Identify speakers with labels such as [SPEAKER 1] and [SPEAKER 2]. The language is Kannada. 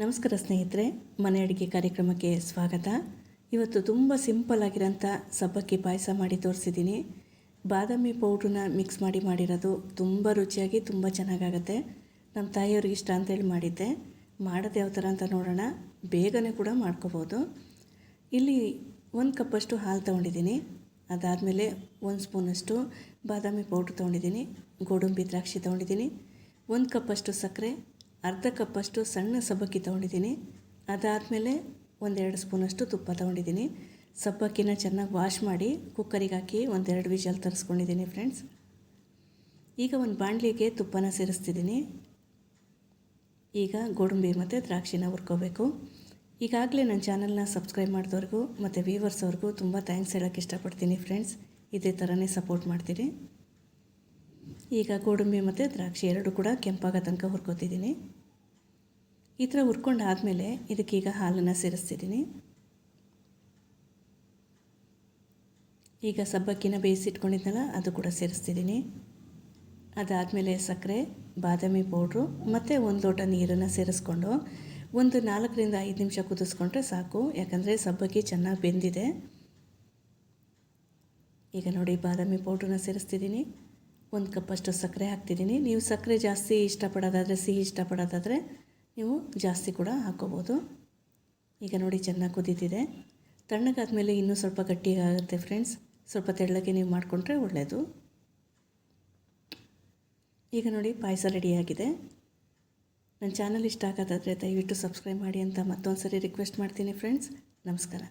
[SPEAKER 1] ನಮಸ್ಕಾರ ಸ್ನೇಹಿತರೆ, ಮನೆ ಅಡುಗೆ ಕಾರ್ಯಕ್ರಮಕ್ಕೆ ಸ್ವಾಗತ. ಇವತ್ತು ತುಂಬ ಸಿಂಪಲ್ ಆಗಿರೋಂಥ ಸಬ್ಬಕ್ಕಿ ಪಾಯಸ ಮಾಡಿ ತೋರಿಸಿದ್ದೀನಿ. ಬಾದಾಮಿ ಪೌಡ್ರನ್ನ ಮಿಕ್ಸ್ ಮಾಡಿ ಮಾಡಿರೋದು ತುಂಬ ರುಚಿಯಾಗಿ ತುಂಬ ಚೆನ್ನಾಗಾಗತ್ತೆ. ನಮ್ಮ ತಾಯಿಯವ್ರಿಗೆ ಇಷ್ಟ ಅಂತೇಳಿ ಮಾಡಿದ್ದೆ. ಮಾಡೋದು ಯಾವ ಥರ ಅಂತ ನೋಡೋಣ. ಬೇಗನೆ ಕೂಡ ಮಾಡ್ಕೋಬೋದು. ಇಲ್ಲಿ ಒಂದು ಕಪ್ಪಷ್ಟು ಹಾಲು ತೊಗೊಂಡಿದ್ದೀನಿ. ಅದಾದಮೇಲೆ ಒಂದು ಸ್ಪೂನಷ್ಟು ಬಾದಾಮಿ ಪೌಡ್ರ್ ತೊಗೊಂಡಿದ್ದೀನಿ. ಗೋಡಂಬಿ ದ್ರಾಕ್ಷಿ ತೊಗೊಂಡಿದ್ದೀನಿ. ಒಂದು ಕಪ್ಪಷ್ಟು ಸಕ್ಕರೆ ಅರ್ಧ ಕಪ್ಪಷ್ಟು ಸಣ್ಣ ಸಬ್ಬಕ್ಕಿ ತೊಗೊಂಡಿದ್ದೀನಿ. ಅದಾದಮೇಲೆ ಒಂದೆರಡು ಸ್ಪೂನಷ್ಟು ತುಪ್ಪ ತೊಗೊಂಡಿದ್ದೀನಿ. ಸಬ್ಬಕ್ಕಿನ ಚೆನ್ನಾಗಿ ವಾಶ್ ಮಾಡಿ ಕುಕ್ಕರಿಗೆ ಹಾಕಿ ಒಂದೆರಡು ವಿಷಲ್ ತರಿಸ್ಕೊಂಡಿದ್ದೀನಿ ಫ್ರೆಂಡ್ಸ್ ಈಗ ಒಂದು ಬಾಣಲಿಗೆ ತುಪ್ಪನ ಸೇರಿಸ್ತಿದ್ದೀನಿ. ಈಗ ಗೋಡಂಬಿ ಮತ್ತು ದ್ರಾಕ್ಷಿನ ಹುರ್ಕೋಬೇಕು. ಈಗಾಗಲೇ ನನ್ನ ಚಾನಲ್ನ ಸಬ್ಸ್ಕ್ರೈಬ್ ಮಾಡಿದವ್ರಿಗೂ ಮತ್ತು ವ್ಯೂವರ್ಸ್ ಅವ್ರಿಗೂ ತುಂಬ ಥ್ಯಾಂಕ್ಸ್ ಹೇಳೋಕ್ಕೆ ಇಷ್ಟಪಡ್ತೀನಿ ಫ್ರೆಂಡ್ಸ್ ಇದೇ ಥರನೇ ಸಪೋರ್ಟ್ ಮಾಡ್ತೀನಿ. ಈಗ ಗೋಡಂಬಿ ಮತ್ತು ದ್ರಾಕ್ಷಿ ಎರಡು ಕೂಡ ಕೆಂಪಾಗ ತನಕ ಹುರ್ಕೋತಿದ್ದೀನಿ. ಈ ಥರ ಹುರ್ಕೊಂಡು ಆದಮೇಲೆ ಇದಕ್ಕೀಗ ಹಾಲನ್ನು ಸೇರಿಸ್ತಿದ್ದೀನಿ. ಈಗ ಸಬ್ಬಕ್ಕಿನ ಬೇಯಿಸಿಟ್ಕೊಂಡಿದ್ದೆನಲ್ಲ ಅದು ಕೂಡ ಸೇರಿಸ್ತಿದ್ದೀನಿ. ಅದಾದಮೇಲೆ ಸಕ್ಕರೆ, ಬಾದಾಮಿ ಪೌಡ್ರು ಮತ್ತು ಒಂದು ಲೋಟ ನೀರನ್ನು ಸೇರಿಸ್ಕೊಂಡು ಒಂದು ನಾಲ್ಕರಿಂದ ಐದು ನಿಮಿಷ ಕುದಿಸ್ಕೊಂಡ್ರೆ ಸಾಕು. ಯಾಕಂದರೆ ಸಬ್ಬಕ್ಕಿ ಚೆನ್ನಾಗಿ ಬೆಂದಿದೆ. ಈಗ ನೋಡಿ ಬಾದಾಮಿ ಪೌಡ್ರನ್ನ ಸೇರಿಸ್ತಿದ್ದೀನಿ. ಒಂದು ಕಪ್ಪಷ್ಟು ಸಕ್ಕರೆ ಹಾಕ್ತಿದ್ದೀನಿ. ನೀವು ಸಕ್ಕರೆ ಜಾಸ್ತಿ ಇಷ್ಟಪಡೋದಾದರೆ, ಸಿಹಿ ಇಷ್ಟಪಡೋದಾದರೆ ನೀವು ಜಾಸ್ತಿ ಕೂಡ ಹಾಕ್ಕೋಬೋದು ಈಗ ನೋಡಿ ಚೆನ್ನಾಗಿ ಕುದೀತಿದೆ. ತಣ್ಣಗಾದ್ಮೇಲೆ ಇನ್ನೂ ಸ್ವಲ್ಪ ಗಟ್ಟಿಯಾಗುತ್ತೆ ಫ್ರೆಂಡ್ಸ್. ಸ್ವಲ್ಪ ತೆಳ್ಳಗೆ ನೀವು ಮಾಡಿಕೊಂಡ್ರೆ ಒಳ್ಳೆಯದು ಈಗ ನೋಡಿ ಪಾಯಸ ರೆಡಿಯಾಗಿದೆ ನನ್ನ ಚಾನಲ್ ಇಷ್ಟ ಆಗೋದಾದರೆ ದಯವಿಟ್ಟು ಸಬ್ಸ್ಕ್ರೈಬ್ ಮಾಡಿ ಅಂತ ಮತ್ತೊಂದು ಸರಿ ರಿಕ್ವೆಸ್ಟ್ ಮಾಡ್ತೀನಿ ಫ್ರೆಂಡ್ಸ್. ನಮಸ್ಕಾರ.